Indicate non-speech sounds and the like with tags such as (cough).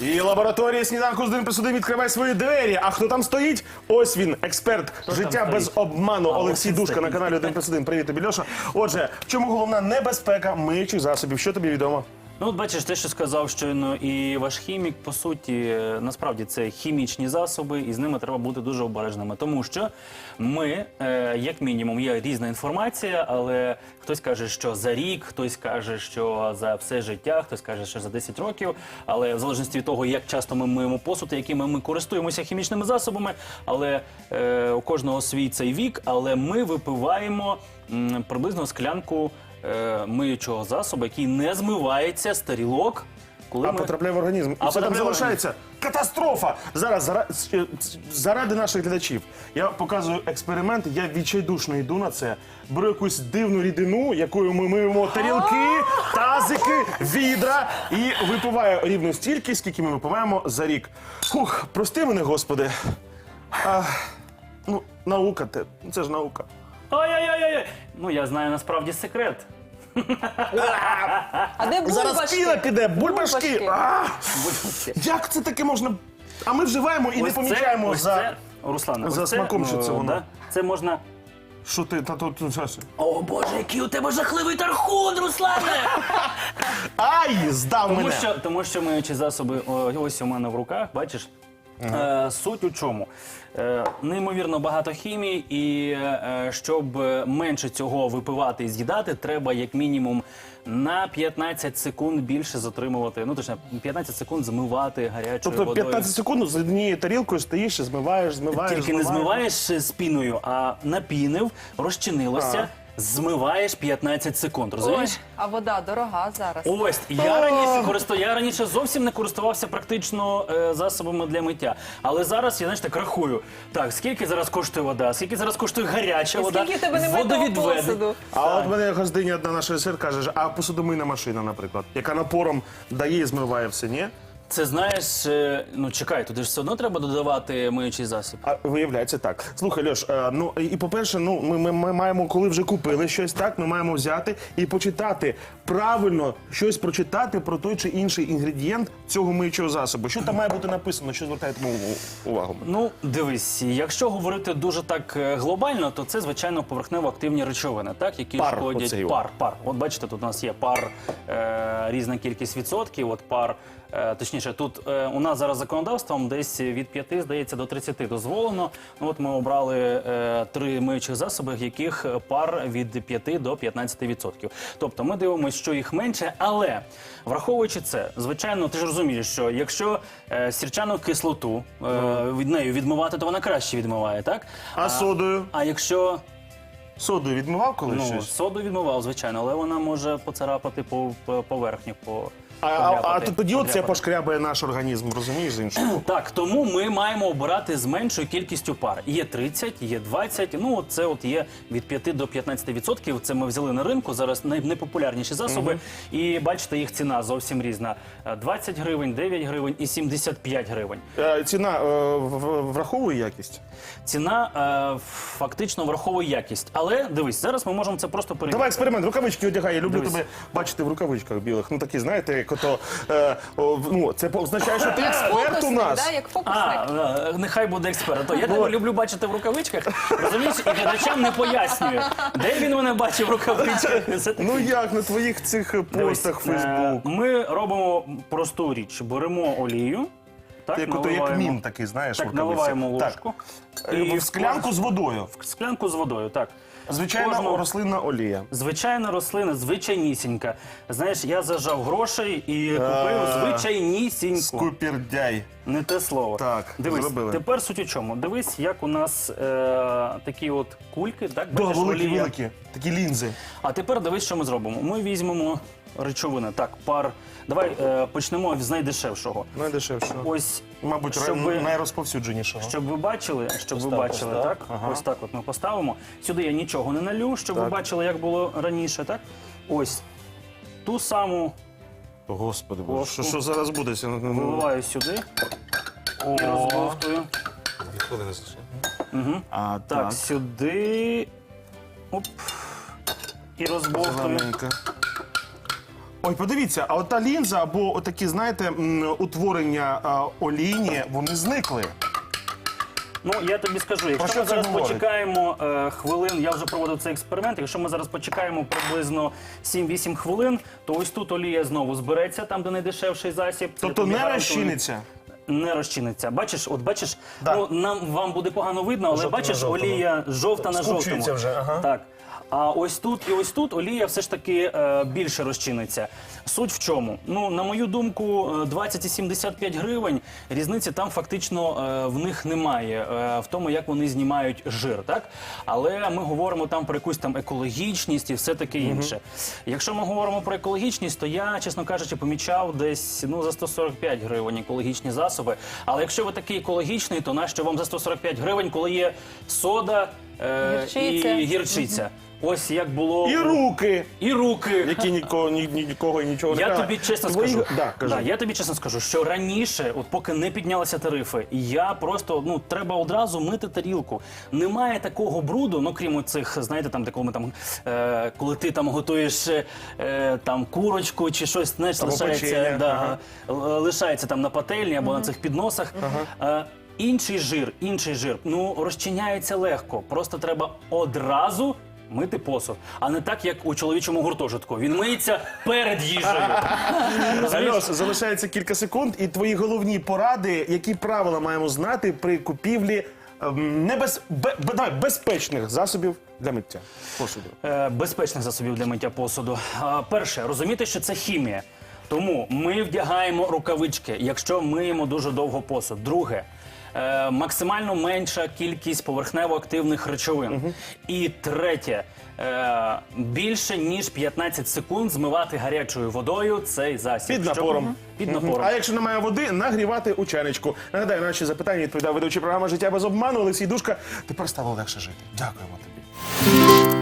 І лабораторія сніданку з ним присудим відкриває свої двері. А хто там стоїть? Ось він, експерт життя без обману. А, Олексій Душка на каналі 1 плюс 1. Привіт тобі, Льоша. Отже, в чому головна небезпека миючих засобів? Що тобі відомо? Ну, от бачиш, те, що сказав щойно і ваш хімік, по суті, е, насправді це хімічні засоби, і з ними треба бути дуже обережними. Тому що ми, е, як мінімум, є різна інформація, але хтось каже, що за рік, хтось каже, що за все життя, хтось каже, що за 10 років. Але в залежності від того, як часто ми миємо посуд, якими ми користуємося хімічними засобами, але е, у кожного свій цей вік, але ми випиваємо приблизно склянку е, миючого засобу, який не змивається з тарілок, коли А ми... потрапляє в організм. І А все там потрапляє в залишається. Катастрофа! Зараз зара- е, заради наших глядачів. Я показую експеримент, я відчайдушно йду на це. Беру якусь дивну рідину, якою ми миємо тарілки, тазики, відра і випиваю рівно стільки, скільки ми випиваємо за рік. Фух, прости мене, господи. А, ну, наука, те, це ж наука. Ой-ой-ой! Ну я знаю насправді секрет. А де бульбашки? Зараз піна піде, бульбашки. Бульбашки. А, як це таке можна? А ми вживаємо і не Ось помічаємо ось за. це, Руслане, за ось смаком, що це ну, воно. да, Це можна. Що ти, та тут тут? О боже, який у тебе жахливий тархун, Руслане! Ай, здав Тому мене! що, тому що миючі засоби о, ось у мене в руках, бачиш. Е, суть у чому? Е, неймовірно багато хімії, і е, щоб менше цього випивати і з'їдати, треба як мінімум на 15 секунд більше затримувати. Ну точно 15 секунд змивати гарячою Тобто водою. 15 секунд з однією тарілкою стоїш і змиваєш, змиваєш. Тільки не змиваєш. змиваєш з піною, а напінив, розчинилося. Змиваєш 15 секунд. Розумієш? Ой, а вода дорога зараз. Ось я раніше користу, я раніше зовсім не користувався практично е, засобами для миття. Але зараз я знаєш так рахую. Так, скільки зараз коштує вода, скільки зараз коштує гаряча І вода, скільки в тебе немає того водовідведення. посуду? А от мене гостиня одна наша сир каже, а посудомийна машина, наприклад, яка напором дає і змиває все, ні? Це знаєш, е, ну чекай, туди ж все одно треба додавати миючий засіб. А виявляється так. Слухай, Льош, е, ну і по-перше, ну ми, ми, ми маємо, коли вже купили щось, так ми маємо взяти і почитати правильно щось прочитати про той чи інший інгредієнт цього миючого засобу. Що там має бути написано, що звертаєте мою увагу? Ну, дивись, якщо говорити дуже так е, глобально, то це звичайно поверхнево-активні речовини, так які Пар шкодять оцей от. пар. Пар. От бачите, тут у нас є пар, е, різна кількість відсотків. От пар, е, точніше, тут е, у нас зараз законодавством десь від 5, здається, до 30 дозволено. Ну от ми обрали е, три миючих засоби, яких пар від 5 до 15 відсотків. Тобто ми дивимося, що їх менше, але враховуючи це, звичайно, ти ж розумієш, що якщо е, сірчану кислоту е, від нею відмивати, то вона краще відмиває, так? А содою? А якщо Содою відмивав коли ну, щось? соду відмивав, звичайно, але вона може поцарапати по, по поверхню. По, А, а, а подряпати, то тоді оце подряпати. пошкрябає наш організм, розумієш з іншого? Так, тому ми маємо обирати з меншою кількістю пар. Є 30, є 20, ну от це от є від 5 до 15 відсотків. Це ми взяли на ринку, зараз най- найпопулярніші засоби. І бачите, їх ціна зовсім різна. Е, 20 гривень, 9 гривень і 75 гривень. Е, Ціна е, в- в- враховує якість? Ціна е, фактично враховує якість. Але дивись, зараз ми можемо це просто перевірити. Давай експеримент, рукавички одягай. Я люблю Дивись. тебе бачити в рукавичках білих. Ну такі, знаєте, як ото, е, о, ну, це означає, що ти експерт у нас. да, як фокусник. А, е, нехай буде експерт. А То я тебе люблю бачити в рукавичках. Розумієш, і глядачам не пояснюю, де він мене бачив в рукавичках. Це (laughs) таке. Ну як на твоїх цих е, Дивись, постах е, Фейсбук? Ми робимо просту річ. Беремо олію. Так, Як ото як наливаємо- мін такий, знаєш, Так, рукавиці. наливаємо Так. ложку. І в в склянку з водою. склянку з водою, так. Звичайна Кожну- рослинна олія. Звичайна рослина, звичайнісінька. Знаєш, я зажав грошей і купив А. звичайнісіньку. Скупердяй. Не те слово. Так, Дивись, зробили. тепер суть у чому. Дивись, як у нас е, такі от кульки, так? Да, Бачиш, великі, олія. великі. Такі лінзи. А тепер дивись, що ми зробимо. Ми візьмемо речовини. Так, пар. Давай е, почнемо з найдешевшого. Найдешевше. Ось, Мабуть, щоб ра- ви- найрозповсюдженішого. щоб ви бачили, щоб ви так, бачили, ось так? так. Ага. Ось так от ми поставимо. Сюди я нічого не налю, щоб ви Так. бачили, як було раніше, так? Ось. Ту саму Господи, Ложку. що, що зараз буде? Це, ну, ну, виливаю сюди О. і розбовтую. А, Так, сюди. Оп. І розбовтую. Зелененька. Ой, подивіться, а ота лінза або отакі, знаєте, м, утворення а, олійні, вони зникли. Ну я тобі скажу, якщо що ми це зараз говорить? почекаємо е, хвилин, я вже проводив цей експеримент. Якщо ми зараз почекаємо приблизно 7-8 хвилин, то ось тут олія знову збереться, там де найдешевший засіб. Тобто тобі не гарантую. розчиниться. Не розчиниться. Бачиш, от бачиш, Да. ну нам вам буде погано видно, але Жовто на бачиш, жовтому. олія жовта на жовтому. Скупчується вже, ага. Так. А ось тут і ось тут олія все ж таки е, більше розчиниться. Суть в чому? Ну, на мою думку, е, 20 і 75 гривень різниці там фактично е, в них немає е, в тому, як вони знімають жир, так? Але ми говоримо там про якусь там екологічність і все таке інше. Якщо ми говоримо про екологічність, то я, чесно кажучи, помічав десь ну за 145 гривень екологічні засоби. Але якщо ви такий екологічний, то нащо вам за 145 гривень, коли є сода е, Гірчиця. і гірчиця? Ось як було І руки, і руки. які нікого, ні, ні- нікого і нічого не Я тобі чесно Твої- скажу, Да, кажи. Да, я тобі чесно скажу, що раніше, от поки не піднялися тарифи, я просто ну треба одразу мити тарілку. Немає такого бруду, ну крім цих, знаєте, там де коли ми там, е, коли ти там готуєш е, там курочку чи щось, знаєш, Або лишається, печення, да, ага. л- лишається там на пательні або на цих підносах. Е, інший жир, інший жир, ну розчиняється легко. Просто треба одразу. Мити посуд, а не так, як у чоловічому гуртожитку. Він миється перед їжею. (laughs) Розумієш? Альос, залишається кілька секунд, і твої головні поради, які правила маємо знати при купівлі ем, небез... бе- бе- давай, безпечних засобів для миття посуду. Е, безпечних засобів для миття посуду. А, Перше, розуміти, що це хімія. Тому ми вдягаємо рукавички, якщо миємо дуже довго посуд. Друге. Е, Максимально менша кількість поверхнево-активних речовин. І третє, е, більше ніж 15 секунд змивати гарячою водою цей засіб. Під Щоб- напором. Під напором. А якщо немає води, нагрівати у чайничку. Нагадаю, на наші запитання відповідав ведучий програми Життя без обману Олексій Душка. Тепер стало легше жити. Дякуємо тобі.